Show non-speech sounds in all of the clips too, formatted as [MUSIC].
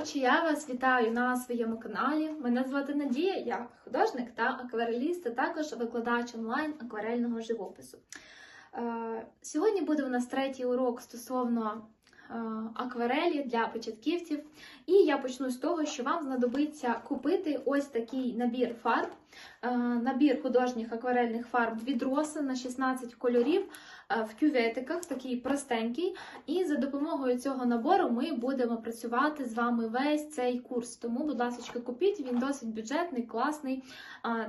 творчі, я вас вітаю на своєму каналі. Мене звати Надія, я художник та аквареліст, а також викладач онлайн акварельного живопису. Е, Сьогодні буде у нас третій урок стосовно е, акварелі для початківців. І я почну з того, що вам знадобиться купити ось такий набір фарб, набір художніх акварельних фарб від Роса на 16 кольорів е, в кюветиках, такий простенький. І за допомогою цього набору ми будемо працювати з вами весь цей курс. Тому, будь ласка, купіть, він досить бюджетний, класний.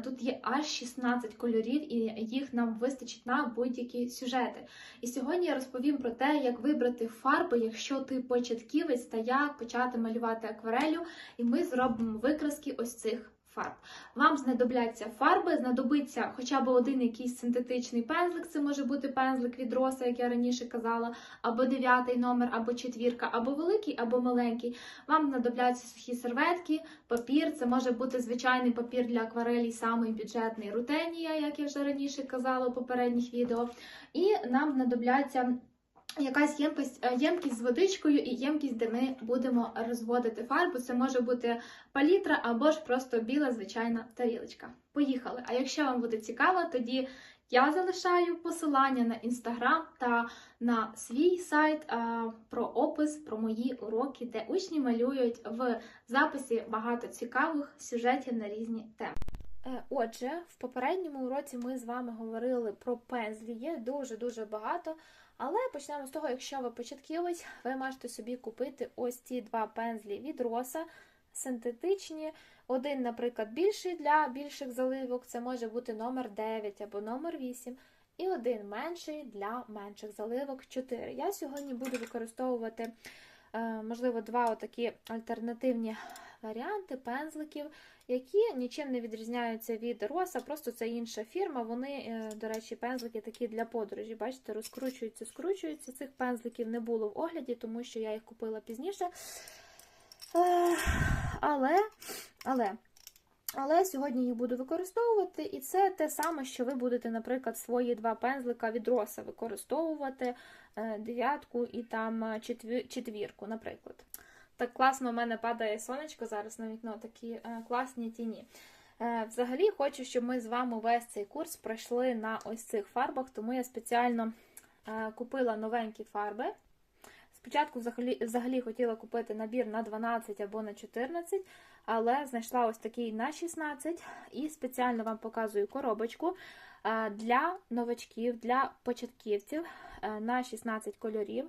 Тут є аж 16 кольорів, і їх нам вистачить на будь-які сюжети. І сьогодні я розповім про те, як вибрати фарби, якщо ти початківець, та як почати малювати акварелю. І ми зробимо викраски ось цих фарб. Вам знадобляться фарби, знадобиться хоча б один якийсь синтетичний пензлик. Це може бути пензлик від роса, як я раніше казала, або дев'ятий номер, або четвірка, або великий, або маленький. Вам знадобляться сухі серветки, папір. Це може бути звичайний папір для акварелі, самий бюджетний рутенія, як я вже раніше казала у попередніх відео. І нам знадобляться. Якась ємкість, е, ємкість з водичкою і ємкість, де ми будемо розводити фарбу. Це може бути палітра або ж просто біла звичайна тарілочка. Поїхали! А якщо вам буде цікаво, тоді я залишаю посилання на інстаграм та на свій сайт а, про опис про мої уроки, де учні малюють в записі багато цікавих сюжетів на різні теми. Е, Отже, в попередньому уроці ми з вами говорили про пензлі. Є дуже-дуже багато. Але почнемо з того, якщо ви початківець, ви можете собі купити ось ці два пензлі від роса, синтетичні. Один, наприклад, більший для більших заливок, це може бути номер 9 або номер 8. І один менший для менших заливок 4. Я сьогодні буду використовувати, е, можливо, два отакі альтернативні варіанти пензликів, які нічим не відрізняються від роса, просто це інша фірма. Вони, е, до речі, пензлики такі для подорожі. Бачите, розкручуються, скручуються. Цих пензликів не було в огляді, тому що я їх купила пізніше. Е, Але, але, але сьогодні їх буду використовувати, і це те саме, що ви будете, наприклад, свої два пензлика від роса використовувати е, дев'ятку і там четвірку, наприклад. Так класно у мене падає сонечко зараз на вікно, такі е, класні тіні. Е, взагалі, хочу, щоб ми з вами весь цей курс пройшли на ось цих фарбах, тому я спеціально е, купила новенькі фарби. Спочатку взагалі, взагалі хотіла купити набір на 12 або на 14, але знайшла ось такий на 16 і спеціально вам показую коробочку для новачків, для початківців на 16 кольорів.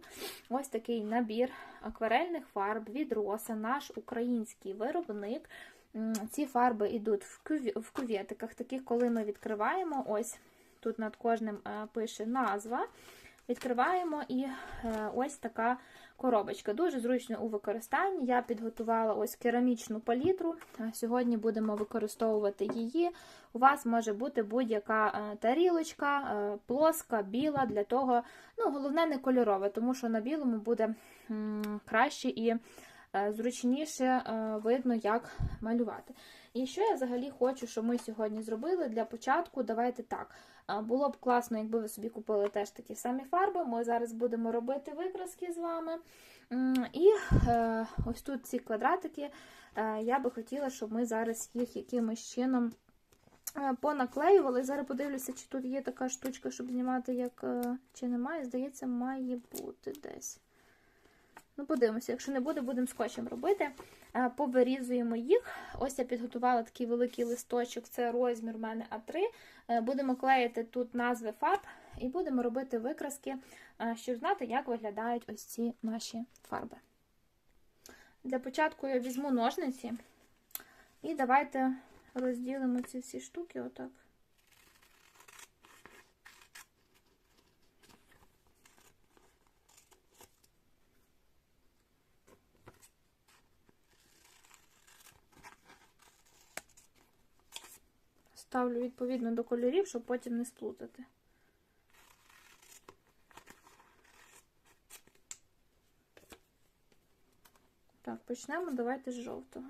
Ось такий набір акварельних фарб від Роса, наш український виробник. Ці фарби йдуть в кюветиках, таких, коли ми відкриваємо, ось тут над кожним е, пише назва. Відкриваємо і е, ось така коробочка. Дуже зручно у використанні. Я підготувала ось керамічну палітру. Е, Сьогодні будемо використовувати її. У вас може бути будь-яка е, тарілочка, плоска, біла, для того, ну, головне не кольорове, тому що на білому буде краще і зручніше видно, як малювати. І що я взагалі хочу, щоб ми сьогодні зробили для початку, давайте так. Було б класно, якби ви собі купили теж такі самі фарби. Ми зараз будемо робити викраски з вами. І е, ось тут ці квадратики. е, Я би хотіла, щоб ми зараз їх якимось чином е, понаклеювали. Зараз подивлюся, чи тут є така штучка, щоб знімати, як чи немає. Здається, має бути десь. Ну, подивимося, якщо не буде, будемо скотчем робити. Е, Повирізуємо їх. Ось я підготувала такий великий листочок, це розмір у мене А3. Е, Будемо клеїти тут назви фарб і будемо робити викраски, е, щоб знати, як виглядають ось ці наші фарби. Для початку я візьму ножниці і давайте розділимо ці всі штуки отак. Ставлю відповідно до кольорів, щоб потім не сплутати. Так, почнемо давайте з жовтого.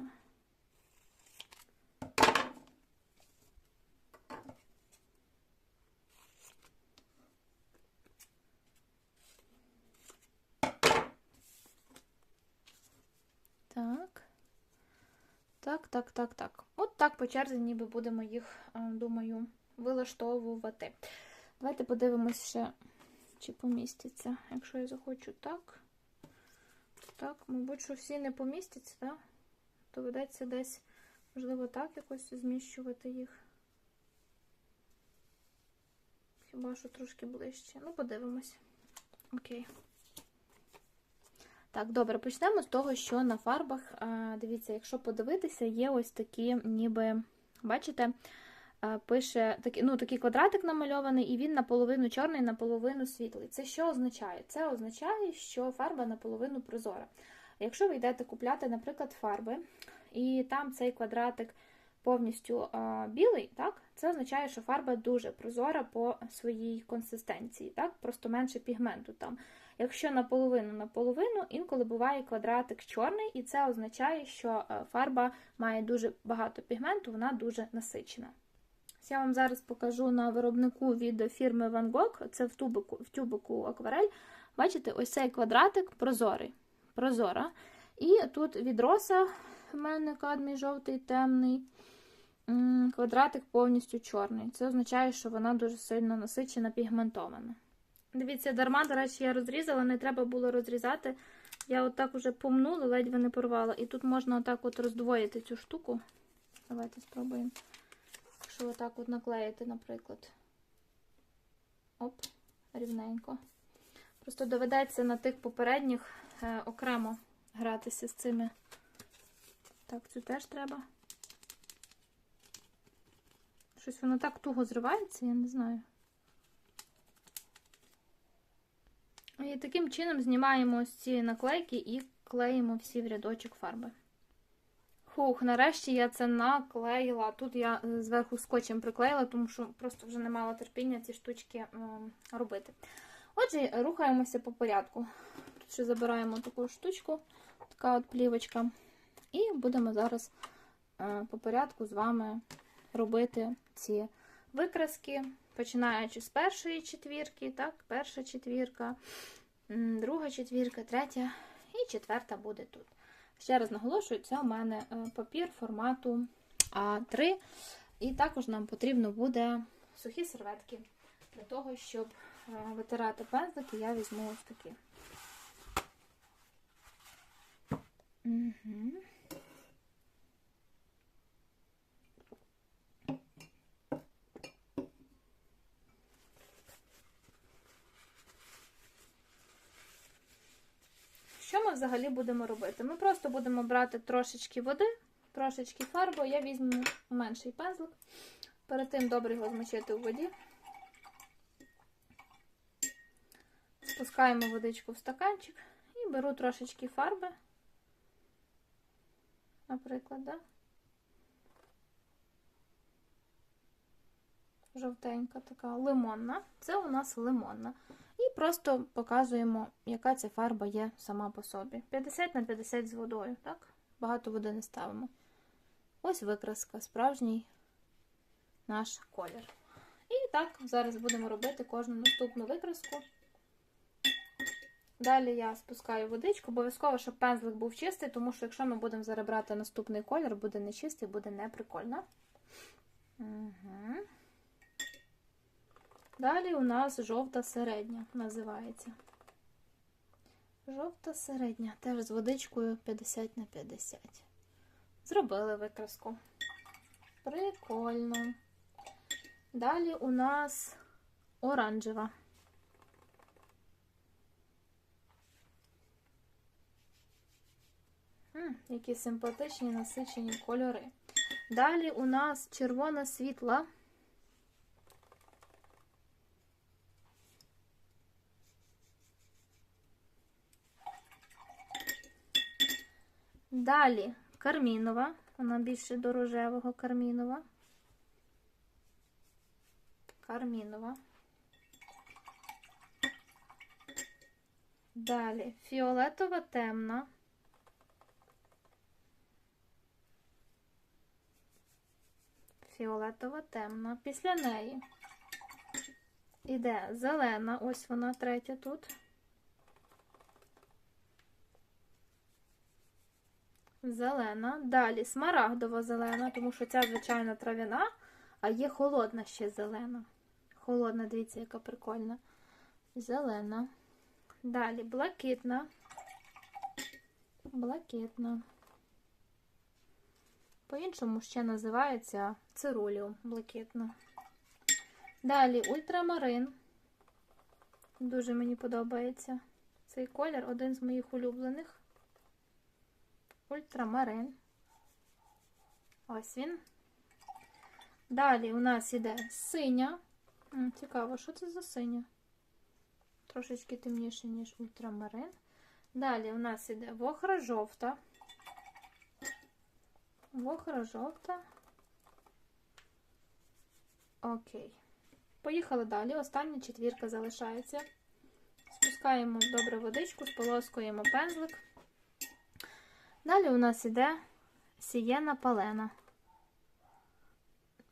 Так. Так, так, так, так. Так по черзі ніби будемо їх, е, думаю, вилаштовувати. Давайте подивимось ще, чи помістяться. Якщо я захочу так. Так, мабуть, що всі не помістяться, так? Доведеться десь, можливо, так якось зміщувати їх. Хіба що трошки ближче. Ну, подивимось. Окей. Так, добре, почнемо з того, що на фарбах, дивіться, якщо подивитися, є ось такі, ніби, бачите, пише такі, ну, такий квадратик намальований, і він наполовину чорний, наполовину світлий. Це що означає? Це означає, що фарба наполовину прозора. Якщо ви йдете купляти, наприклад, фарби, і там цей квадратик повністю а, білий, так, це означає, що фарба дуже прозора по своїй консистенції, так, просто менше пігменту там. Якщо наполовину наполовину, інколи буває квадратик чорний, і це означає, що е, фарба має дуже багато пігменту, вона дуже насичена. Я вам зараз покажу на виробнику від фірми Van Gogh, це в тюбику, в тюбику акварель. Бачите, ось цей квадратик прозорий. Прозора. І тут від роса в мене кадмій жовтий, темний. Квадратик повністю чорний. Це означає, що вона дуже сильно насичена, пігментована. Дивіться, дарма, до речі, я розрізала, не треба було розрізати. Я отак уже помнула, ледве не порвала. І тут можна отак от роздвоїти цю штуку. Давайте спробуємо. Якщо отак от наклеїти, наприклад. Оп, рівненько. Просто доведеться на тих попередніх е, окремо гратися з цими. Так, цю теж треба. Щось воно так туго зривається, я не знаю. І таким чином знімаємо ось ці наклейки і клеїмо всі в рядочок фарби. Хух, нарешті я це наклеїла. Тут я е, зверху скотчем приклеїла, тому що просто вже не мала терпіння ці штучки е, робити. Отже, рухаємося по порядку. Тут ще забираємо таку штучку, така от плівочка. І будемо зараз е, по порядку з вами робити ці викраски, починаючи з першої четвірки, так, перша четвірка, друга четвірка, третя і четверта буде тут. Ще раз наголошую, це у мене е, папір формату А3. І також нам потрібно буде сухі серветки для того, щоб е, витирати пензлики, я візьму ось такі. Угу. Що взагалі будемо робити? Ми просто будемо брати трошечки води, трошечки фарби. Я візьму менший пензлик. Перед тим добре його змочити у воді. Спускаємо водичку в стаканчик і беру трошечки фарби, наприклад, да? жовтенька така лимонна. Це у нас лимонна. Просто показуємо, яка ця фарба є сама по собі. 50 на 50 з водою, так? Багато води не ставимо. Ось викраска, справжній наш колір. І так, зараз будемо робити кожну наступну викраску. Далі я спускаю водичку, обов'язково, щоб пензлик був чистий, тому що якщо ми будемо зараз брати наступний колір, буде нечистий, буде неприкольно. Угу. Далі у нас жовта середня називається. Жовта середня, теж з водичкою 50 на 50. Зробили викраску. Прикольно. Далі у нас оранжева. М, які симпатичні насичені кольори. Далі у нас червона світла. Далі кармінова, вона більше до рожевого кармінова. Кармінова. Далі фіолетова темна. Фіолетова темна. Після неї іде зелена, ось вона третя тут. Зелена. Далі смарагдова зелена, тому що ця звичайна трав'яна, а є холодна ще зелена. Холодна, дивіться, яка прикольна. Зелена. Далі блакитна. Блакитна. По-іншому ще називається цируліум блакитна. Далі ультрамарин. Дуже мені подобається цей колір, один з моїх улюблених. Ультрамарин. Ось він. Далі у нас іде синя. Цікаво, що це за синя? Трошечки темніше, ніж ультрамарин. Далі у нас іде вохра жовта. Вохра жовта. Окей. Поїхали далі. Остання четвірка залишається. Спускаємо добре водичку, сполоскуємо пензлик. Далі у нас іде сієна палена.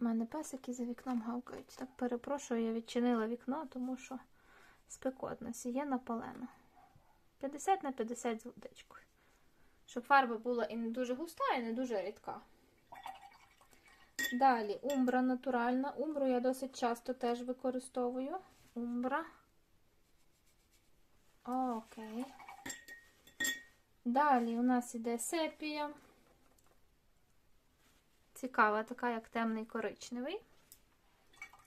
У мене песики за вікном гавкають. Так перепрошую, я відчинила вікно, тому що спекотно. Сієна палена. 50 на 50 з водичкою. Щоб фарба була і не дуже густа, і не дуже рідка. Далі умбра натуральна. Умбру я досить часто теж використовую. Умбра. Окей. Далі у нас іде сепія. Цікава, така, як темний коричневий.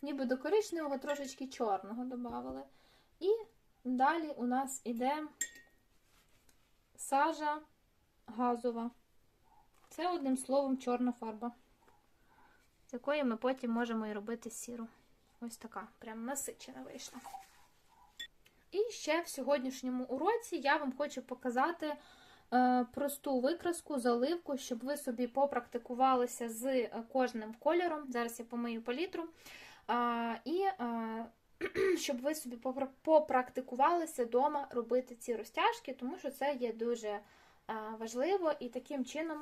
Ніби до коричневого трошечки чорного додали. І далі у нас іде сажа газова. Це одним словом чорна фарба, з якої ми потім можемо і робити сіру. Ось така, прям насичена вийшла. І ще в сьогоднішньому уроці я вам хочу показати просту викраску, заливку, щоб ви собі попрактикувалися з е, кожним кольором. Зараз я помию палітру. Е, і е, [CLEARS THROAT] щоб ви собі попрактикувалися вдома робити ці розтяжки, тому що це є дуже е, важливо і таким чином,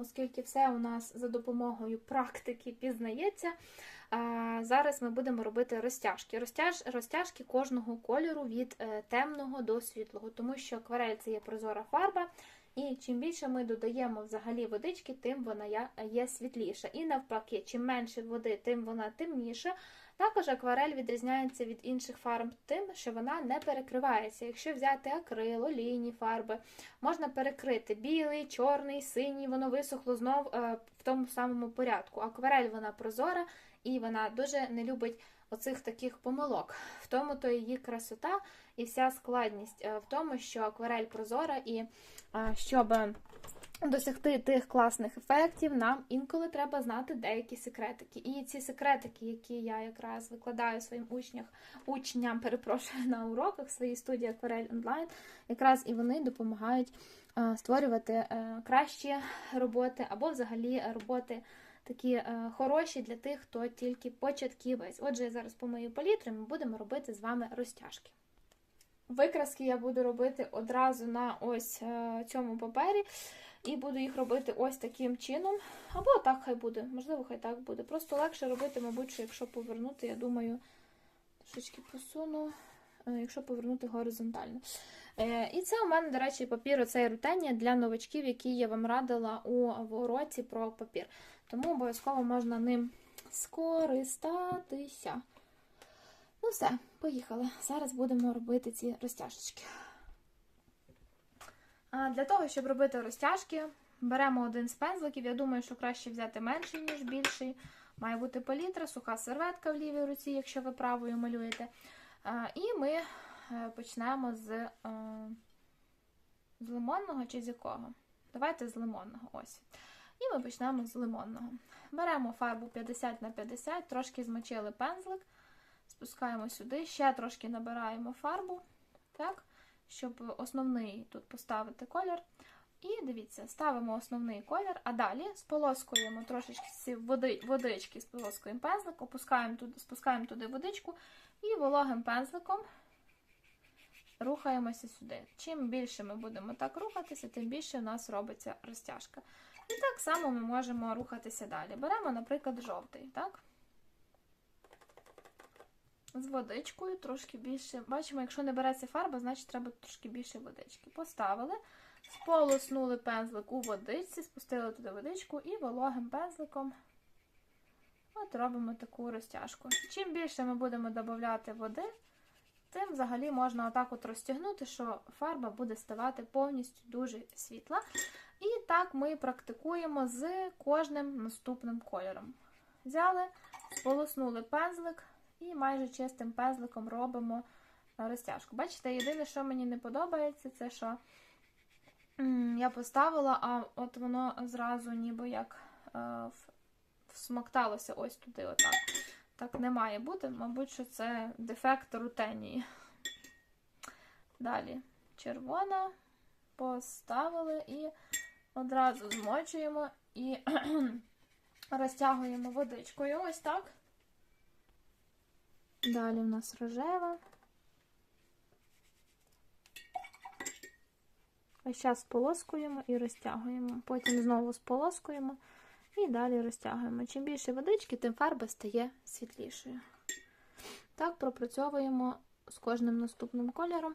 оскільки все у нас за допомогою практики пізнається, Зараз ми будемо робити розтяжки. Розтяж, розтяжки кожного кольору від е, темного до світлого, тому що акварель це є прозора фарба, і чим більше ми додаємо взагалі водички, тим вона є світліша. І навпаки, чим менше води, тим вона темніша. Також акварель відрізняється від інших фарб тим, що вона не перекривається. Якщо взяти акрил, олійні фарби, можна перекрити білий, чорний, синій, воно висохло знов е, в тому самому порядку. Акварель вона прозора і вона дуже не любить оцих таких помилок. В тому то її красота і вся складність е, в тому, що акварель прозора, і е, щоб досягти тих класних ефектів, нам інколи треба знати деякі секретики. І ці секретики, які я якраз викладаю своїм учням, учням, перепрошую на уроках своїй студії Акварель онлайн, якраз і вони допомагають е, створювати кращі роботи або взагалі роботи такі е, хороші для тих, хто тільки початківець. Отже, зараз помию палітру, і ми будемо робити з вами розтяжки. Викраски я буду робити одразу на ось е, цьому папері, і буду їх робити ось таким чином. Або так хай буде, можливо, хай так буде. Просто легше робити, мабуть, що якщо повернути, я думаю, трошечки посуну, якщо повернути горизонтально. Е, І це у мене, до речі, папір оцей рутення для новачків, який я вам радила у уроці про папір. Тому обов'язково можна ним скористатися. Ну все, поїхали. Зараз будемо робити ці розтяжечки. Для того, щоб робити розтяжки, беремо один з пензликів. Я думаю, що краще взяти менший, ніж більший. Має бути палітра, суха серветка в лівій руці, якщо ви правою малюєте. І ми е, почнемо з, е, з лимонного чи з якого? Давайте з лимонного. Ось. І ми почнемо з лимонного. Беремо фарбу 50 на 50, трошки змочили пензлик, спускаємо сюди, ще трошки набираємо фарбу, так, щоб основний тут поставити колір. І дивіться, ставимо основний колір, а далі сполоскуємо трошечки води, водички, сполоскуємо пензлик, опускаємо туди, спускаємо туди водичку і вологим пензликом рухаємося сюди. Чим більше ми будемо так рухатися, тим більше у нас робиться розтяжка. І так само ми можемо рухатися далі. Беремо, наприклад, жовтий, так? З водичкою трошки більше. Бачимо, якщо не береться фарба, значить треба трошки більше водички. Поставили. Сполоснули пензлик у водичці, спустили туди водичку і вологим пензликом от робимо таку розтяжку. Чим більше ми будемо додати води, тим взагалі можна отак от розтягнути, що фарба буде ставати повністю дуже світла. І так ми практикуємо з кожним наступним кольором. Взяли, сполоснули пензлик і майже чистим пензликом робимо розтяжку. Бачите, єдине, що мені не подобається, це що я поставила, а от воно зразу ніби як е, всмокталося ось туди, отак. Так не має бути, мабуть, що це дефект рутенії. Далі червона поставили і одразу змочуємо і [CLEARS THROAT] розтягуємо водичкою. Ось так. Далі в нас рожева. Ось зараз сполоскуємо і розтягуємо. Потім знову сполоскуємо і далі розтягуємо. Чим більше водички, тим фарба стає світлішою. Так пропрацьовуємо з кожним наступним кольором.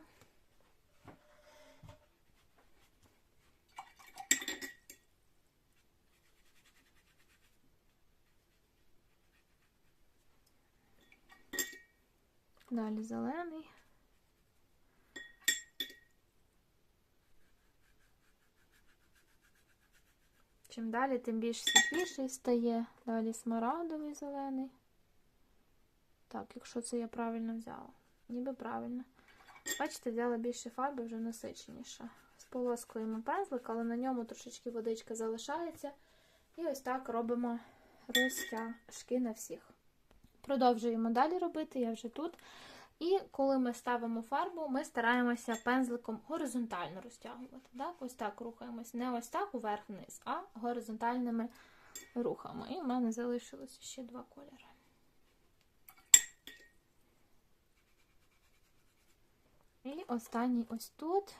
Далі зелений. Чим далі, тим більш світліший стає. Далі смарагдовий зелений. Так, якщо це я правильно взяла. Ніби правильно. Бачите, взяла більше фарби, вже насиченіша. Сполоскуємо пензлик, але на ньому трошечки водичка залишається. І ось так робимо розтяжки на всіх. Продовжуємо далі робити, я вже тут. І коли ми ставимо фарбу, ми стараємося пензликом горизонтально розтягувати. Так? Ось так рухаємось. Не ось так уверх-вниз, а горизонтальними рухами. І в мене залишилося ще два кольори. І останній ось тут.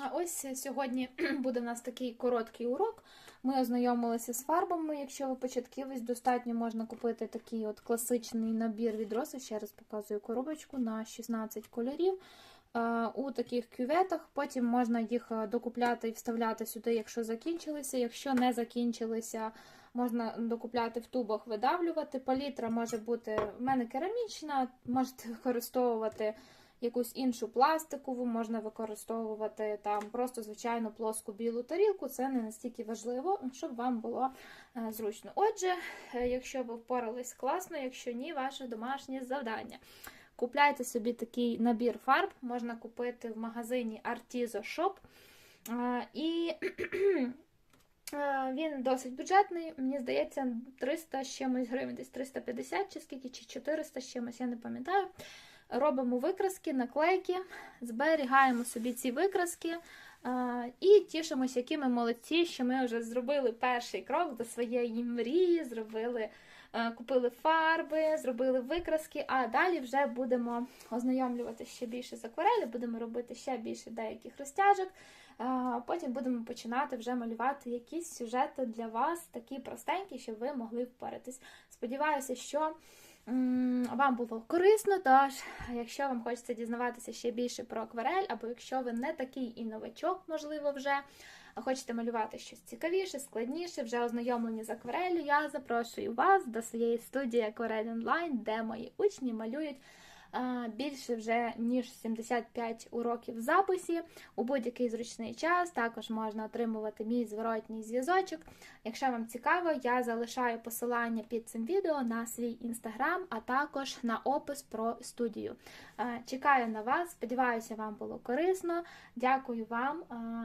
А ось сьогодні [CLEARS THROAT] буде у нас такий короткий урок. Ми ознайомилися з фарбами. Якщо ви початківець, достатньо можна купити такий от класичний набір від Роси. Ще раз показую коробочку на 16 кольорів. Е, У таких кюветах. Потім можна їх е, докупляти і вставляти сюди, якщо закінчилися. Якщо не закінчилися, можна докупляти в тубах, видавлювати. Палітра може бути в мене керамічна, можете використовувати якусь іншу пластикову, можна використовувати там просто звичайну плоску білу тарілку. Це не настільки важливо, щоб вам було е, зручно. Отже, е, якщо ви впорались класно, якщо ні, ваше домашнє завдання. Купляйте собі такий набір фарб, можна купити в магазині Artizo Shop. Е, І [CLEARS THROAT] він досить бюджетний, мені здається, 300 з чимось гривень, десь 350 чи скільки, чи 400 з чимось, я не пам'ятаю. Робимо викраски, наклейки, зберігаємо собі ці викраски і тішимося, які ми молодці, що ми вже зробили перший крок до своєї мрії, зробили, е, купили фарби, зробили викраски, а далі вже будемо ознайомлювати ще більше з акварелі, будемо робити ще більше деяких розтяжок. Потім будемо починати вже малювати якісь сюжети для вас, такі простенькі, щоб ви могли впоратись. Сподіваюся, що вам було корисно. Тож, якщо вам хочеться дізнаватися ще більше про акварель, або якщо ви не такий і новачок, можливо, вже хочете малювати щось цікавіше, складніше, вже ознайомлені з акварелью, я запрошую вас до своєї студії Акварель Онлайн, де мої учні малюють більше вже ніж 75 уроків в записі у будь-який зручний час. Також можна отримувати мій зворотній зв'язочок. Якщо вам цікаво, я залишаю посилання під цим відео на свій інстаграм, а також на опис про студію. Чекаю на вас, сподіваюся, вам було корисно. Дякую вам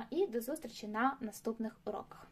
і до зустрічі на наступних уроках.